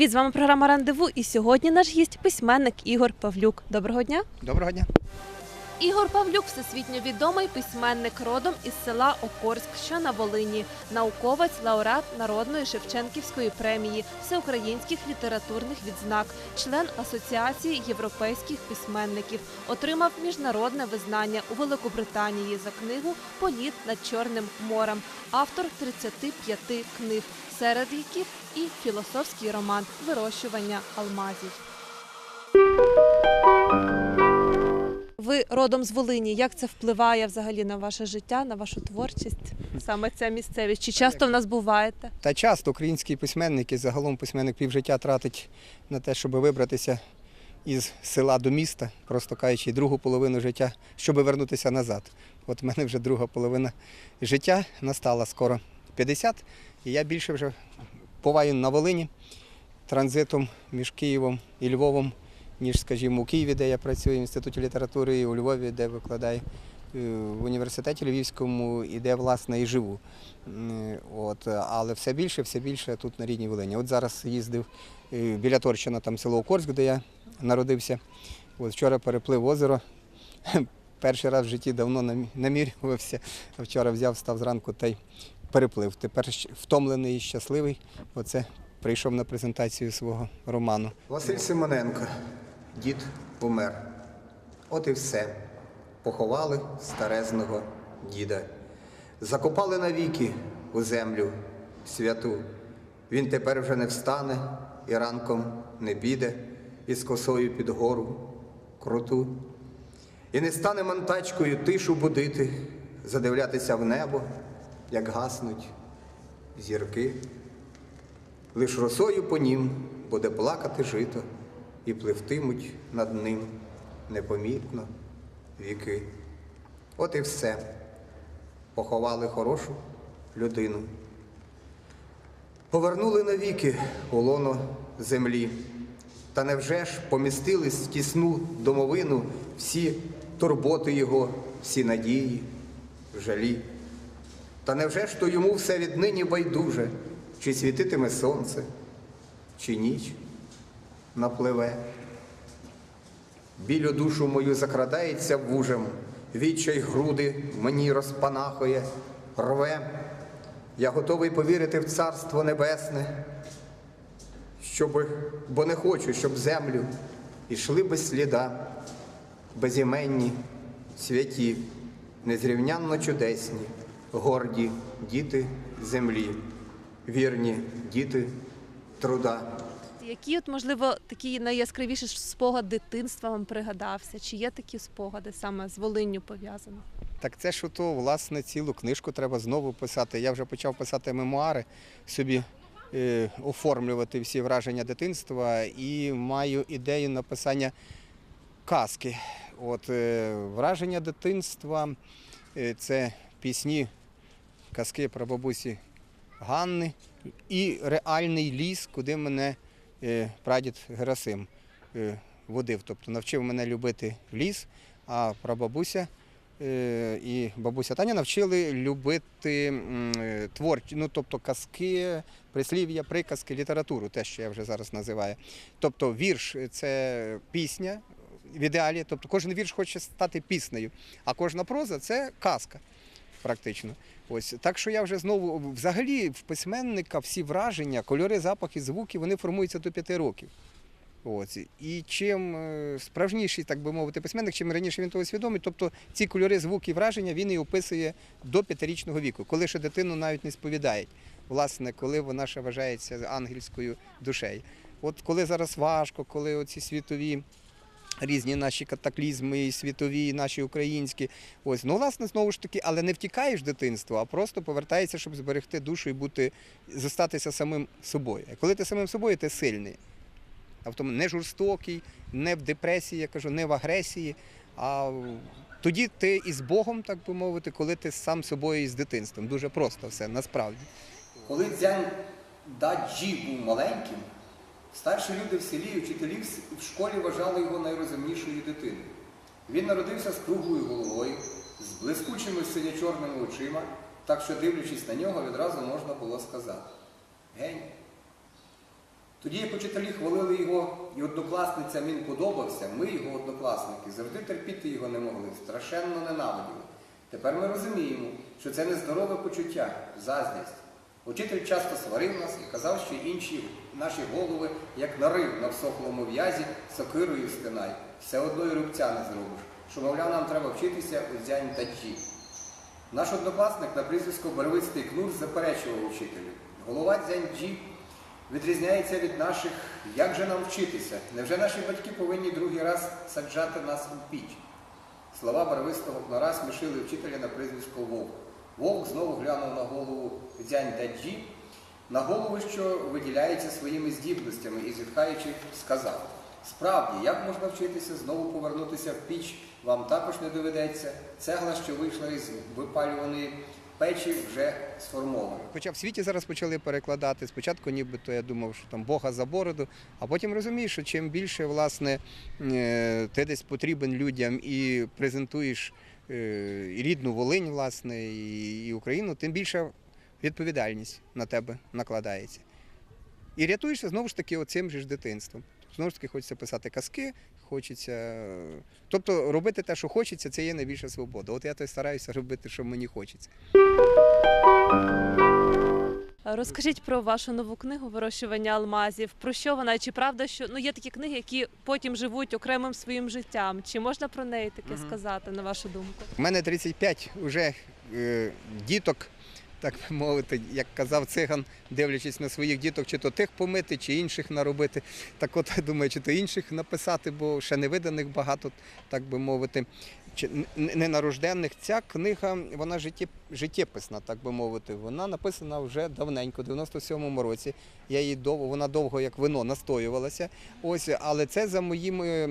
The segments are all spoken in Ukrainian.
Привіт, з вами програма Рандеву. І сьогодні наш гість письменник Ігор Павлюк. Доброго дня. Доброго дня. Ігор Павлюк всесвітньо відомий письменник родом із села Окорськ, що на Волині, науковець, лауреат Народної Шевченківської премії, всеукраїнських літературних відзнак, член Асоціації європейських письменників, отримав міжнародне визнання у Великобританії за книгу Політ над Чорним морем, автор 35 книг, серед яких і філософський роман Вирощування алмазів. Ви родом з Волині. Як це впливає взагалі на ваше життя, на вашу творчість? Саме ця місцевість? Чи часто в нас буваєте? Та часто українські письменники, загалом письменник півжиття тратить на те, щоб вибратися із села до міста, просто кажучи, другу половину життя, щоб вернутися назад. От в мене вже друга половина життя настала скоро 50, і я більше вже буваю на Волині транзитом між Києвом і Львовом, ніж, скажімо, у Києві, де я працюю в інституті літератури, і у Львові, де викладаю е, в університеті Львівському і де, власне, і живу. От, але все більше, все більше тут на рідній Волині. От зараз їздив е, біля Торчина, там село Окорськ, де я народився. От вчора переплив озеро. Перший раз в житті давно намірювався. А вчора взяв, став зранку та й переплив. Тепер втомлений і щасливий. Оце прийшов на презентацію свого роману. Василь Симоненко, дід помер. От і все. Поховали старезного діда. Закопали навіки у землю святу. Він тепер вже не встане і ранком не піде із косою під гору круту. І не стане мантачкою тишу будити, задивлятися в небо, як гаснуть зірки. Лиш росою по нім буде плакати жито, і пливтимуть над ним непомітно віки. От і все. Поховали хорошу людину. Повернули навіки у лоно землі. Та невже ж помістились в тісну домовину всі турботи його, всі надії, жалі? Та невже ж то йому все віднині байдуже, чи світитиме сонце, чи ніч напливе? Білю душу мою закрадається вужем, відчай груди мені розпанахує, рве. Я готовий повірити в царство небесне, щоб, бо не хочу, щоб землю ішли без сліда, безіменні, святі, незрівнянно чудесні, горді діти землі, вірні діти труда. Які, от, можливо, такі найяскравіші спогад дитинства вам пригадався? Чи є такі спогади саме з Волинню пов'язані? Так це ж ото, власне, цілу книжку треба знову писати. Я вже почав писати мемуари, собі е, оформлювати всі враження дитинства і маю ідею написання казки. От е, враження дитинства е, це пісні, казки про бабусі Ганни і реальний ліс, куди мене е, прадід Герасим е, водив. Тобто навчив мене любити ліс, а прабабуся е, і бабуся Таня навчили любити творчі, ну тобто казки, прислів'я, приказки, літературу, те, що я вже зараз називаю. Тобто вірш це пісня в ідеалі, тобто кожен вірш хоче стати піснею, а кожна проза це казка. Практично. Ось так що я вже знову взагалі в письменника всі враження, кольори, запахи, звуки вони формуються до п'яти років. Ось. І чим е, справжніший, так би мовити, письменник, чим раніше він того свідомий, тобто ці кольори, звуки, враження він і описує до п'ятирічного віку, коли ще дитину навіть не сповідають, власне, коли вона ще вважається ангельською душею. От коли зараз важко, коли оці світові різні наші катаклізми, і світові, і наші українські. Ось, ну, власне, знову ж таки, але не втікаєш в дитинство, а просто повертаєшся, щоб зберегти душу і бути, зостатися самим собою. А коли ти самим собою, ти сильний. А в тому не жорстокий, не в депресії, я кажу, не в агресії. А тоді ти із Богом, так би мовити, коли ти сам собою і з дитинством. Дуже просто все, насправді. Коли дзянь Даджі був маленьким, старші люди в селі і вчителі в школі вважали його найрозумнішою дитиною. Він народився з круглою головою, з блискучими синьо-чорними очима, так що, дивлячись на нього, відразу можна було сказати: Гень. Тоді, як учителі хвалили його і однокласницям він подобався, ми, його однокласники, завжди терпіти його не могли, страшенно ненавиділи. Тепер ми розуміємо, що це нездорове почуття, заздрість. Учитель часто сварив нас і казав, що інші наші голови, як нарив на всохлому в'язі, сокирою стинай, все одно й рубця не зробиш, що, мовляв, нам треба вчитися у дзянь та джі. Наш однокласник на прізвисько Барвистий Кнур заперечував учителю. Голова Дзянджі відрізняється від наших. Як же нам вчитися? Невже наші батьки повинні другий раз саджати нас у піч? Слова барвистого кнора смішили вчителя на прізвисько Вовк. Вовк знову глянув на голову Дзянь Даджі, на голову, що виділяється своїми здібностями, і зітхаючи, сказав: Справді, як можна вчитися знову повернутися в піч, вам також не доведеться. Цегла, що вийшла із випалюваної печі, вже сформована. Хоча в світі зараз почали перекладати. Спочатку нібито я думав, що там Бога за бороду, а потім розумієш, що чим більше власне е, ти десь потрібен людям і презентуєш е, і рідну Волинь, власне, і Україну, тим більша відповідальність на тебе накладається. І рятуєшся знову ж таки оцим же ж дитинством. Знову ж таки, хочеться писати казки, хочеться. Тобто робити те, що хочеться, це є найбільша свобода. От я то й стараюся робити, що мені хочеться. Розкажіть про вашу нову книгу Вирощування алмазів. Про що вона? Чи правда, що ну є такі книги, які потім живуть окремим своїм життям? Чи можна про неї таке сказати, на вашу думку? У мене 35 вже е, діток, так би мовити, як казав циган, дивлячись на своїх діток, чи то тих помити, чи інших наробити. Так от думаю, чи то інших написати, бо ще не виданих багато, так би мовити, чи ненарожденних. Ця книга, вона життє, життєписна, так би мовити. Вона написана вже давненько, в 97-му році. Я її довго, вона довго як вино настоювалася. Ось, але це за моїми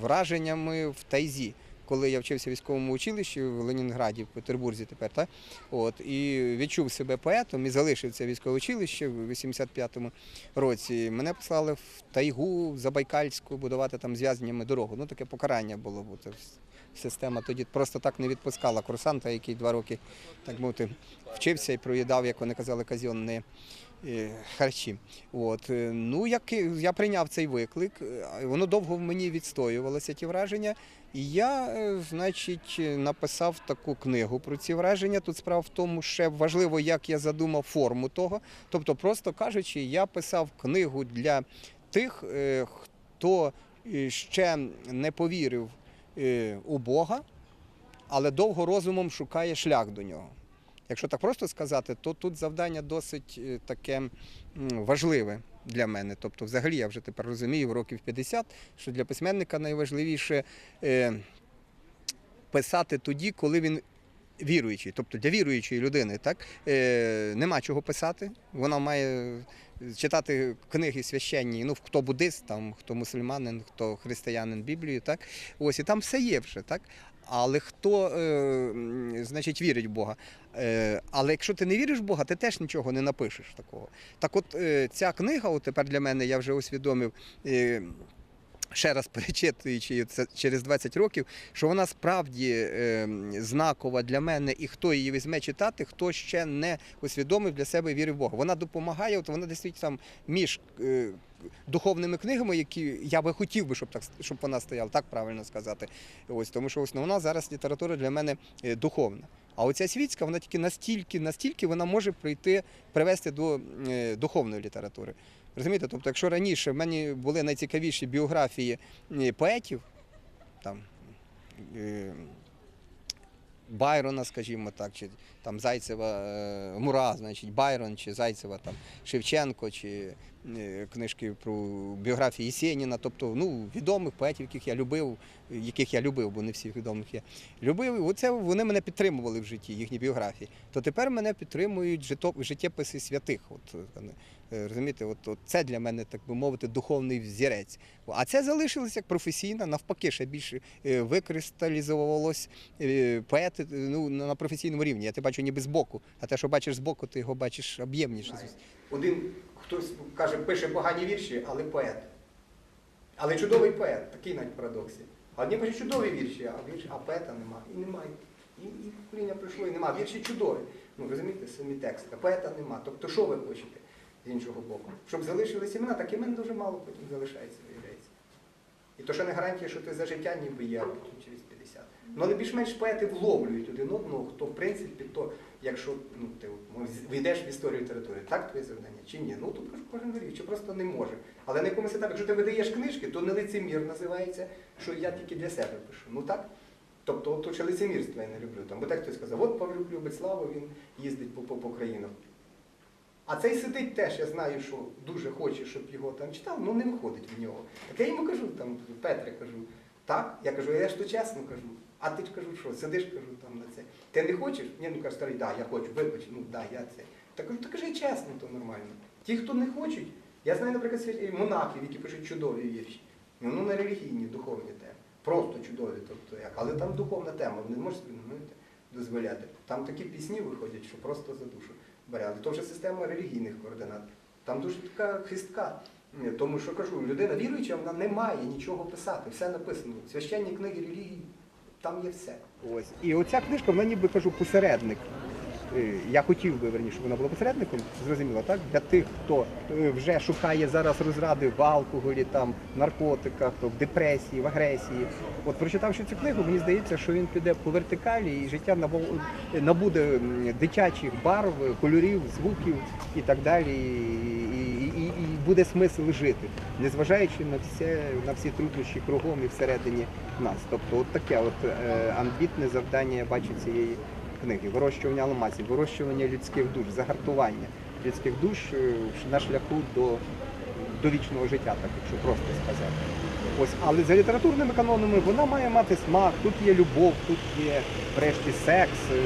враженнями в Тайзі коли я вчився в військовому училищі в Ленінграді, в Петербурзі тепер, так? От, і відчув себе поетом і залишив це військове училище в 85-му році. Мене послали в тайгу, в Забайкальську, будувати там зв'язнями дорогу. Ну, таке покарання було, це система тоді просто так не відпускала курсанта, який два роки, так мовити, вчився і проїдав, як вони казали, казенні е, харчі. От. е, Ну, як я прийняв цей виклик, е, воно довго в мені відстоювалося, ті враження. І я, е, значить, е, написав таку книгу про ці враження. Тут справа в тому, ще важливо, як я задумав форму того. Тобто, просто кажучи, я писав книгу для тих, е, хто е, ще не повірив е, у Бога, але довго розумом шукає шлях до нього. Якщо так просто сказати, то тут завдання досить е, таке важливе для мене. Тобто, взагалі, я вже тепер розумію років 50, що для письменника найважливіше е, писати тоді, коли він віруючий. Тобто для віруючої людини так, е, нема чого писати. Вона має читати книги священні, ну, хто буддист, там, хто мусульманин, хто християнин Біблію, так? Ось, і там все є вже, так? Але хто, е, значить, вірить в Бога. Е, але якщо ти не віриш в Бога, ти теж нічого не напишеш такого. Так от е, ця книга, от тепер для мене, я вже усвідомив. Ще раз перечитуючи це через 20 років, що вона справді е, знакова для мене, і хто її візьме читати, хто ще не усвідомив для себе віри в Бога. Вона допомагає, от вона дійсно там між е, духовними книгами, які я би хотів би, щоб так щоб вона стояла, так правильно сказати. Ось тому, що основна зараз література для мене е, духовна. А оця світська, вона тільки настільки, настільки вона може прийти, привести до е, духовної літератури. Розумієте? Тобто, якщо раніше в мене були найцікавіші біографії поетів, там е, Байрона, скажімо так, чи там Зайцева е, Мура, значить Байрон, чи Зайцева там Шевченко, чи книжки про біографії Єсеніна, тобто ну, відомих поетів, яких я любив, яких я любив, бо не всіх відомих є. Любив, оце вони мене підтримували в житті, їхні біографії. То тепер мене підтримують життєписи святих. От, е, розумієте, от, от це для мене, так би мовити, духовний взірець. А це залишилось як професійна, навпаки, ще більше е, викристалізувалось е, поети ну, на професійному рівні. Я тебе бачу ніби збоку, а те, що бачиш збоку, ти його бачиш об'ємніше. Один хтось каже, пише погані вірші, але поет. Але чудовий поет, такий навіть парадокс. є. Одні пишуть чудові вірші, а вірші, а поета нема. І немає. І, і покоління прийшло, і нема. Вірші чудові. Ну розумієте, самі тексти. Поета нема. Тобто, що ви хочете? з іншого боку. Щоб залишились імена, так імен дуже мало потім залишається, виявляється. І то ще не гарантія, що ти за життя ніби є, а потім через 50. Ну, але більш-менш поети вловлюють один одного, хто в принципі, то, якщо ну, ти от, війдеш в історію території, так твоє завдання чи ні? Ну тут кожен вирішує, чи просто не може. Але на якомусь етапі, якщо ти видаєш книжки, то не лицемір називається, що я тільки для себе пишу. Ну так? Тобто, от, ще лицемірство я не люблю. Там, бо так хтось сказав, от Павлюк любить славу, він їздить по, по, по країнах. А цей сидить теж, я знаю, що дуже хоче, щоб його там читав, ну не виходить в нього. Так я йому кажу, там, Петре, кажу, так, я кажу, я ж то чесно кажу. А ти ж кажу, що сидиш, кажу там. Ти не хочеш? Ні, ну каже, старий, да, я хочу, вибач, ну да, я це. Так кажу, то кажи чесно, то нормально. Ті, хто не хочуть, я знаю, наприклад, свят- монахів, які пишуть чудові вірші. Ну, ну не релігійні, духовні теми. Просто чудові, тобто як. Але там духовна тема, вони не можуть собі ну, дозволяти. Там такі пісні виходять, що просто за душу бере. Але то вже система релігійних координат. Там дуже така хистка. Тому що кажу, людина віруюча, вона не має нічого писати, все написано. Священні книги релігії, там є все. Ось. І оця книжка, вона ніби кажу, посередник. Е, Я хотів би верніше, щоб вона була посередником, зрозуміло, так? Для тих, хто е, вже шукає зараз розради в алкоголі, там, наркотиках, в депресії, в агресії. От прочитавши цю книгу, мені здається, що він піде по вертикалі і життя набуде дитячих барв, кольорів, звуків і так далі. Буде смисл жити, незважаючи на все, на всі труднощі кругом і всередині нас. Тобто, от таке от е, амбітне завдання я бачу цієї книги. Вирощування алмазів, вирощування людських душ, загартування людських душ е, на шляху до, до вічного життя, так якщо просто сказати. Ось, але за літературними канонами вона має мати смак, тут є любов, тут є врешті секс, е,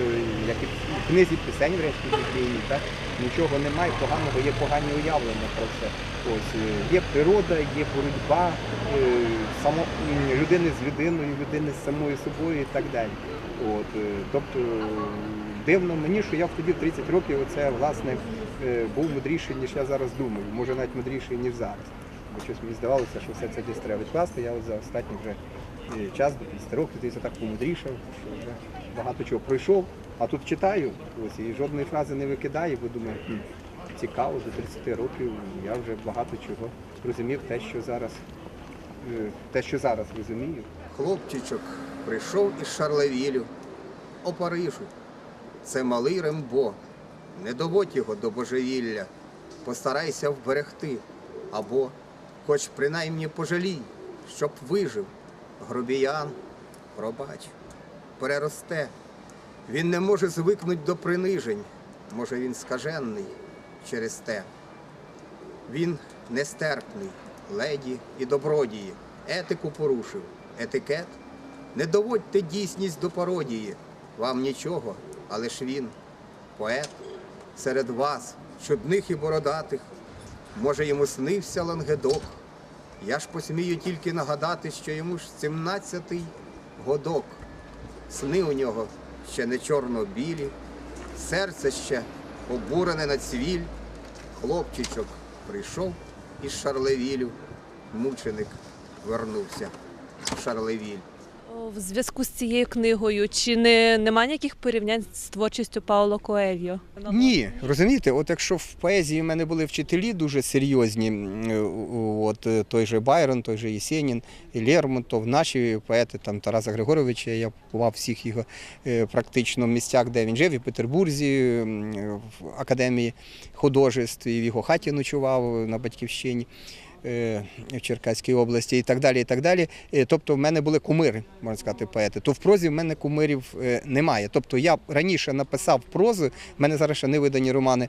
як і в книзі пісень, врешті біблійні, так? Нічого немає поганого, є погані уявлення про це. Ось е, є природа, є боротьба е, само, людини з людиною, людини з самою собою і так далі. От, тобто дивно мені, що я тоді в 30 років оце власне був мудріший, ніж я зараз думаю, може навіть мудріший, ніж зараз. Бо щось мені здавалося, що все це десь треба відкласти. Я от за останній вже е, час, до 50 років, десь так помудрішав, що вже багато чого пройшов. А тут читаю, ось і жодної фрази не викидаю, бо думаю, «Хм, цікаво, до 30 років я вже багато чого розумів, те, що зараз, е, те, що зараз розумію. Хлопчичок прийшов із Шарлевілю, о Парижу. Це малий Рембо. Не доводь його до божевілля, постарайся вберегти, або хоч принаймні пожалій, щоб вижив. Грубіян, пробач, переросте. Він не може звикнуть до принижень. Може він скажений через те. Він нестерпний, леді і добродії, етику порушив, етикет. Не доводьте дійсність до пародії. Вам нічого, але ж він, поет, серед вас, чудних і бородатих. Може, йому снився лангедок. Я ж посмію тільки нагадати, що йому ж 17-й годок. Сни у нього ще не чорно-білі, серце ще обурене на цвіль. Хлопчичок прийшов із Шарлевілю, мученик вернувся в Шарлевіль. В зв'язку з цією книгою чи не немає ніяких порівнянь з творчістю Пауло Коельо? Ні, розумієте, от якщо в поезії в мене були вчителі дуже серйозні, от е, той же Байрон, той же Єсенін, Лермонтов, наші поети, там Тараса Григоровича, я побував всіх його е, практично місцях, де він жив, і в Петербурзі, в академії художеств, і в його хаті ночував на батьківщині. Е, В Черкаській області і так далі. і так далі. Е, Тобто в мене були кумири, можна сказати, поети. То в прозі в мене кумирів е, немає. Тобто я раніше написав прозу, в мене зараз ще не видані романи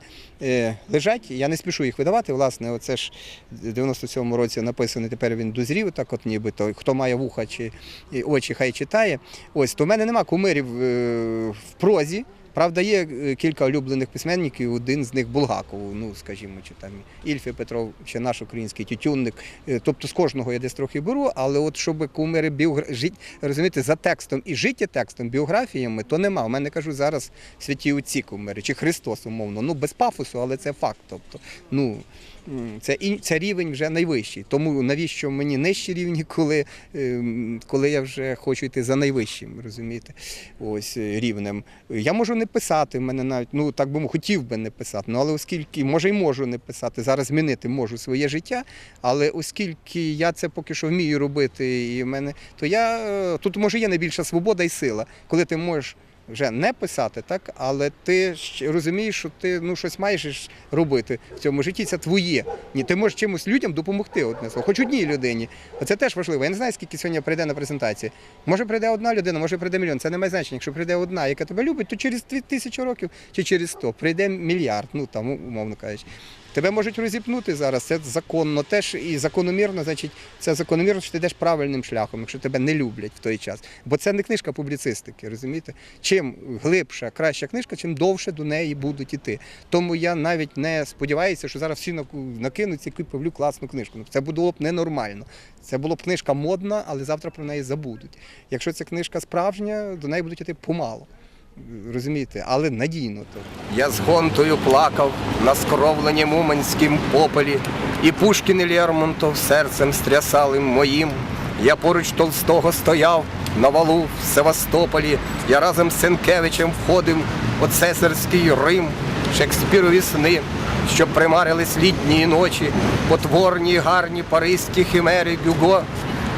лежать, я не спішу їх видавати. Власне, оце ж в 97-му році написаний, тепер він дозрів, так от нібито. Хто має вуха чи очі, хай читає. Ось, то в мене нема кумирів в прозі. Правда, є е, кілька улюблених письменників, один з них Булгаков, ну скажімо, чи там Ільфі Петров, чи наш український тютюнник. Е, Тобто з кожного я десь трохи беру, але от щоб кумири біогра... жить, розумієте, за текстом і життєтекстом, біографіями, то нема. У мене кажу зараз святі отці кумири, чи Христос, умовно. Ну без пафосу, але це факт. Тобто, ну це, це рівень вже найвищий. Тому навіщо мені нижчі рівні, коли, ем, коли я вже хочу йти за найвищим, розумієте, ось е, рівнем. Я можу не писати, в мене навіть, ну так би хотів би не писати, ну але оскільки, може й можу не писати, зараз змінити можу своє життя, але оскільки я це поки що вмію робити, і в мене, то я е, тут може є найбільша свобода і сила, коли ти можеш. Вже не писати, так, але ти розумієш, що ти ну щось маєш робити в цьому житті. Це твоє. Ні, ти можеш чимось людям допомогти, одне слово, хоч одній людині. Це теж важливо. Я не знаю, скільки сьогодні прийде на презентації. Може прийде одна людина, може прийде мільйон. Це не має значення. Якщо прийде одна, яка тебе любить, то через дві тисячі років чи через сто прийде мільярд, ну там умовно кажучи. Тебе можуть розіпнути зараз. Це законно теж і закономірно, значить, це закономірно, що ти йдеш правильним шляхом, якщо тебе не люблять в той час. Бо це не книжка публіцистики, розумієте? Чим глибша, краща книжка, чим довше до неї будуть іти. Тому я навіть не сподіваюся, що зараз всі накинуться і куплю класну книжку. Ну, Це було б ненормально. Це була б книжка модна, але завтра про неї забудуть. Якщо ця книжка справжня, до неї будуть іти помало. Розумієте, але надійно. То. Я з гонтою плакав на скровленім уманськім пополі, і Пушкін і Лермонтов серцем стрясалим моїм. Я поруч Толстого стояв на валу в Севастополі. Я разом з Сенкевичем входив у цесарський Рим, Шекспірові сни, що примарились літні ночі, потворні гарні паризькі химери Гюго,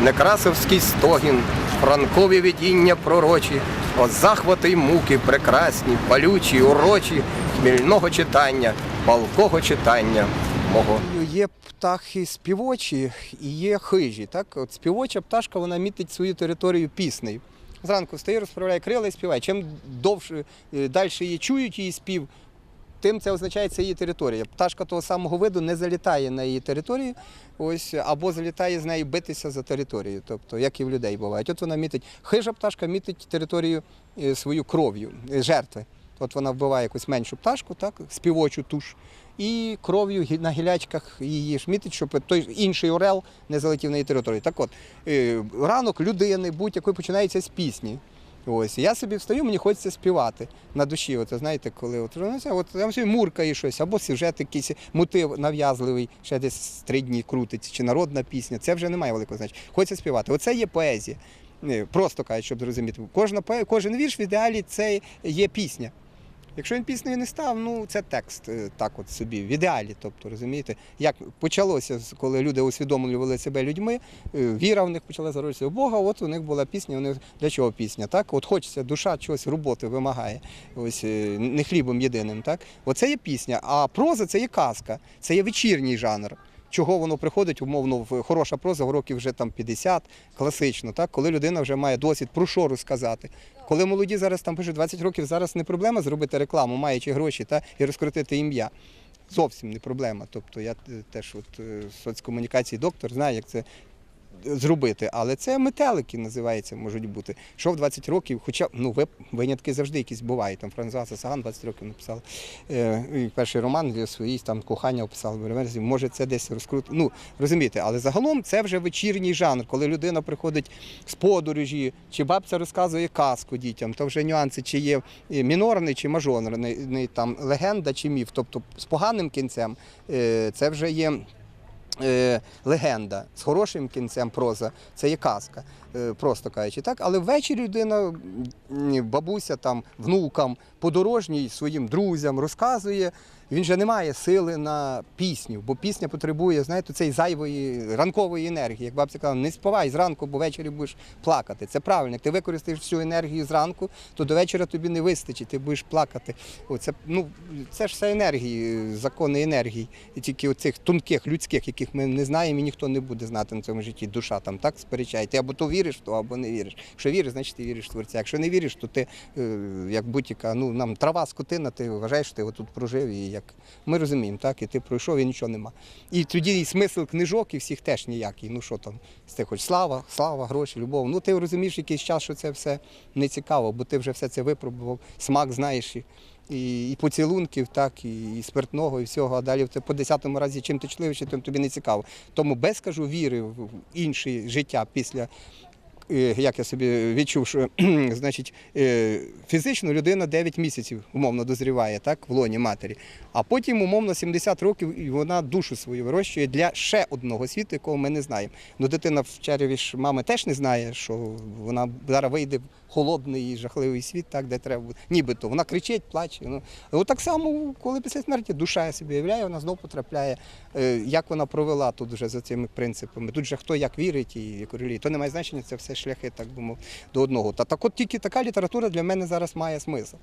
Некрасовський стогін, франкові видіння пророчі, о захвати й муки прекрасні, палючі, урочі, хмільного читання, палкого читання мого. Є птахи співочі і є хижі. Так? От співоча пташка вона мітить свою територію піснею. Зранку встає, розправляє крила і співає. Чим довше далі її чують її спів, тим це означає, це її територія. Пташка того самого виду не залітає на її територію, ось або залітає з нею битися за територію, тобто як і в людей бувають. От вона мітить. Хижа пташка мітить територію е, свою кров'ю, е, жертви. От вона вбиває якусь меншу пташку, так, співочу туш, і кров'ю на гілячках її ж мітить, щоб той інший орел не залетів на її територію. Так от, е, ранок людини будь-якої починається з пісні. Ось я собі встаю, мені хочеться співати на душі. От знаєте, коли от, ну, от там собі щось, або сюжет якийсь мотив нав'язливий, ще десь три дні крутиться, чи народна пісня. Це вже не має великого значення. Хочеться співати. Оце є поезія. Е, Просто кажуть, щоб зрозуміти. Кожна кожен вірш в ідеалі це є пісня. Якщо він піснею не став, ну це текст е, так от собі, в ідеалі. Тобто, розумієте, як почалося, коли люди усвідомлювали себе людьми, е, віра в них почала зародитися у Бога, от у них була пісня, вони для чого пісня? Так? От хочеться, душа чогось роботи вимагає, ось е, не хлібом єдиним. Так? Оце є пісня, а проза це є казка, це є вечірній жанр. Чого воно приходить, умовно, в хороша проза в років вже там 50, класично, так? коли людина вже має досвід, про що розказати. Коли молоді зараз там пишуть 20 років, зараз не проблема зробити рекламу, маючи гроші та, і розкрутити ім'я. Зовсім не проблема. Тобто я е, теж от, е, соцкомунікації доктор знаю, як це зробити. Але це метелики називається, можуть бути. Що в 20 років, хоча ну, винятки завжди якісь бувають. Там Франсуа Саган 20 років написав е, перший роман свої там кохання описав версії. Може, це десь розкрути. Ну, розумієте, але загалом це вже вечірній жанр, коли людина приходить з подорожі, чи бабця розказує казку дітям, то вже нюанси, чи є е, мінорний, чи мажорний, там легенда чи міф. Тобто з поганим кінцем е, це вже є легенда з хорошим кінцем проза, це є казка, е, просто кажучи. Так? Але ввечері людина, бабуся там, внукам, подорожній своїм друзям розказує. Він же не має сили на пісню, бо пісня потребує, знаєте, цієї зайвої ранкової енергії. Як бабця казала, не спавай зранку, бо ввечері будеш плакати. Це правильно. Як ти використаєш всю енергію зранку, то до вечора тобі не вистачить, ти будеш плакати. О, це, ну, це ж все енергії, закони енергії. І тільки оцих тонких, людських, яких ми не знаємо, і ніхто не буде знати на цьому житті. Душа там так сперечає. Або то віриш то, або не віриш. Якщо віриш, значить ти віриш в творця. Якщо не віриш, то ти е, як будь-яка, ну нам трава, скотина, ти вважаєш, що ти отут прожив. І як ми розуміємо, так, і ти пройшов, і нічого нема. І тоді і смисл книжок і всіх теж ніякий. Ну що там, ти хоч слава, слава, гроші, любов. Ну ти розумієш якийсь час, що це все не цікаво, бо ти вже все це випробував, смак знаєш. І, і, і поцілунків, так, і, і спиртного, і всього. А далі по десятому разі, чим ти чутливіший, тим тобі не цікаво. Тому без кажу віри в інше життя після як я собі відчув, що значить, е, фізично людина 9 місяців умовно дозріває так, в лоні матері, а потім умовно 70 років і вона душу свою вирощує для ще одного світу, якого ми не знаємо. Ну, дитина в череві ж мами теж не знає, що вона зараз вийде в холодний і жахливий світ, так, де треба буде. Нібито вона кричить, плаче. Ну, от само, коли після смерті душа собі являє, вона знову потрапляє, е, як вона провела тут вже за цими принципами. Тут же хто як вірить і як релігія. То не має значення, це все шляхи, так би мовити, до одного. Та так от тільки така література для мене зараз має смисл.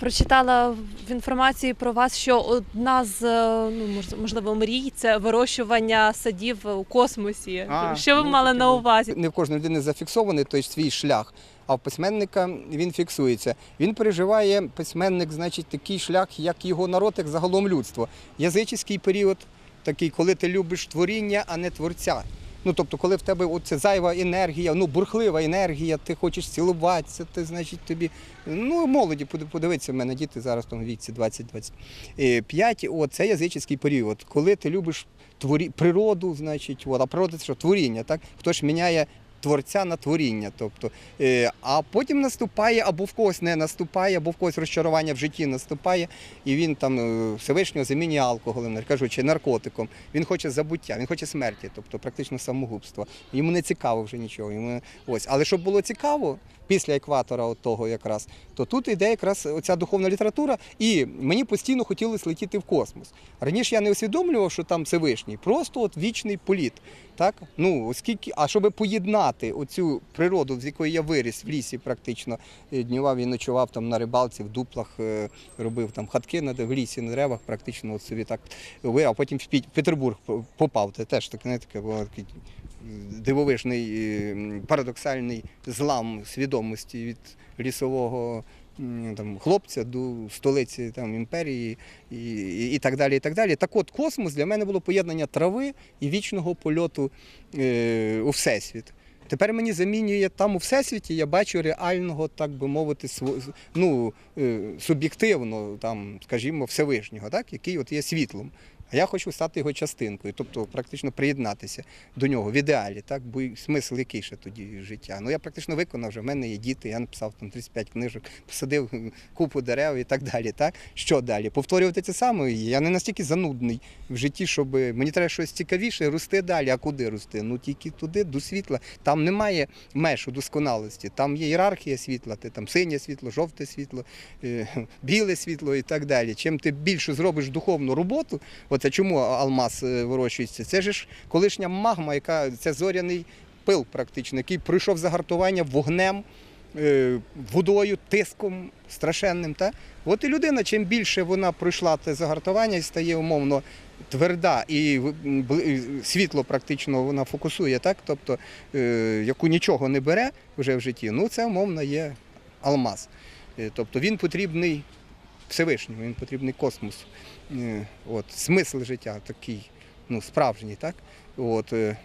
Прочитала в інформації про вас, що одна з е, ну можливо мрій це вирощування садів у космосі. А, що ви ну, мали на увазі? Не в кожної людини зафіксований той свій шлях, а в письменника він фіксується. Він переживає письменник, значить, такий шлях, як його народ, як загалом людство. Язичний період, такий, коли ти любиш творіння, а не творця. Ну, тобто, коли в тебе оце зайва енергія, ну бурхлива енергія, ти хочеш цілуватися, ти, значить, тобі. Ну, молоді, подивитися в мене діти зараз там віці 20-25. От це язичний період, коли ти любиш творі... природу, значить, от, а природа це що творіння, так? Хто ж міняє творця на творіння. Тобто, е, а потім наступає, або в когось не наступає, або в когось розчарування в житті наступає, і він там е, Всевишнього замінює алкоголем, кажучи, наркотиком. Він хоче забуття, він хоче смерті, тобто практично самогубство. Йому не цікаво вже нічого. Йому, ось. Але щоб було цікаво, після екватора того якраз, то тут йде якраз оця духовна література, і мені постійно хотілося летіти в космос. Раніше я не усвідомлював, що там Всевишній, просто от вічний політ. Так? Ну, оскільки, а щоб поєднати оцю природу, з якої я виріс в лісі, практично е, днював і ночував там на рибалці, в дуплах, е, робив там хатки в лісі, на деревах, практично от собі так а потім в Петербург попав. Це теж таке, не таке було дивовижний, е, парадоксальний злам свідомості від лісового там, хлопця до столиці там, імперії і, і, і так далі. І так далі. Так от космос для мене було поєднання трави і вічного польоту е, у Всесвіт. Тепер мені замінює там у всесвіті, я бачу реального, так би мовити, ну, е, суб'єктивно, там, скажімо, Всевишнього, так, який от є світлом. Я хочу стати його частинкою, тобто практично приєднатися до нього в ідеалі, так, бо смисл який ще тоді життя. Ну я практично виконав вже, в мене є діти, я написав там 35 книжок, посадив купу дерев і так далі. Так? Що далі? Повторювати це саме. Я не настільки занудний в житті, щоб мені треба щось цікавіше, рости далі. А куди рости? Ну тільки туди, до світла. Там немає меж у досконалості. Там є ієрархія світла, ти там синє світло, жовте світло, е, біле світло і так далі. Чим ти більше зробиш духовну роботу, оце чому алмаз е, вирощується? Це ж колишня магма, яка це зоряний пил, практично, який пройшов загартування вогнем. е, Водою, тиском страшенним. Та? От і людина, чим більше вона пройшла те загартування і стає умовно тверда і світло практично вона фокусує, так? тобто е, яку нічого не бере вже в житті, ну це умовно є алмаз. Тобто він потрібний Всевишньому, він потрібний космосу. Е, От, смисл життя такий, ну, справжній, так? От, е,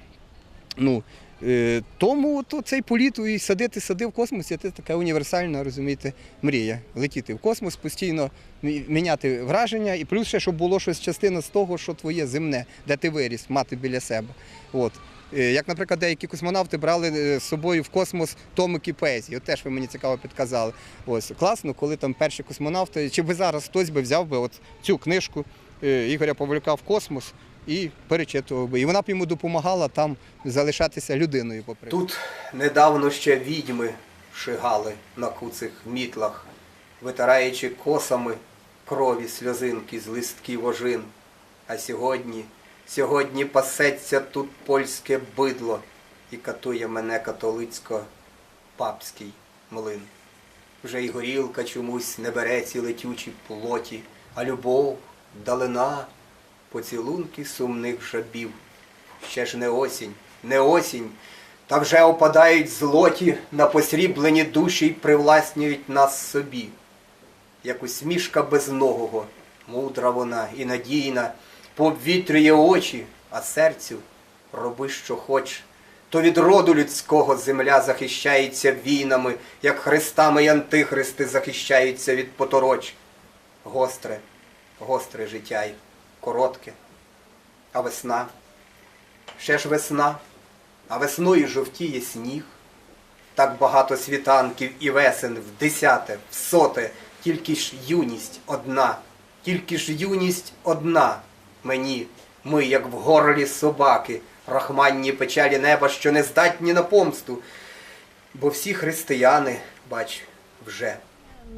ну, е, тому то цей політ і садити сади в космосі це така універсальна, розумієте, мрія. Летіти в космос, постійно міняти враження, і плюс ще, щоб було щось частина з того, що твоє земне, де ти виріс, мати біля себе. От. Е, Як, наприклад, деякі космонавти брали е, з собою в космос томики поезії. От теж ви мені цікаво підказали. Ось класно, коли там перші космонавти, чи би зараз хтось би взяв би от цю книжку е, Ігоря Павлюка в космос і перечитував би. І вона б йому допомагала там залишатися людиною. Попри тут недавно ще відьми шигали на куцих мітлах, витираючи косами крові сльозинки з листків ожин. А сьогодні, сьогодні пасеться тут польське бидло і катує мене католицько-папський млин. Вже й горілка чомусь не бере ці летючі плоті, а любов, далина, поцілунки сумних жабів. Ще ж не осінь, не осінь, та вже опадають злоті на посріблені душі й привласнюють нас собі як усмішка безногого, мудра вона і надійна, пообвітрює очі, а серцю роби, що хоч. То від роду людського земля захищається війнами, як хрестами й антихристи захищаються від потороч. Гостре, гостре життя й коротке. А весна, ще ж весна, а весною жовтіє сніг. Так багато світанків і весен в десяте, в соте, тільки ж юність одна, тільки ж юність одна мені, ми, як в горлі собаки, рахманні печалі неба, що не здатні на помсту. Бо всі християни, бач, вже.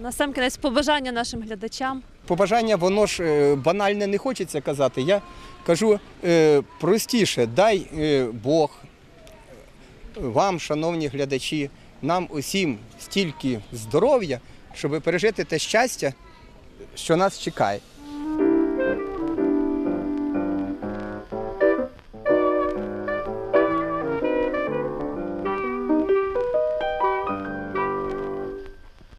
Насамкінець побажання нашим глядачам. Побажання, воно ж е, банальне не хочеться казати. Я кажу е, простіше, дай е, Бог вам, шановні глядачі, нам усім стільки здоров'я, щоб пережити те щастя, що нас чекає.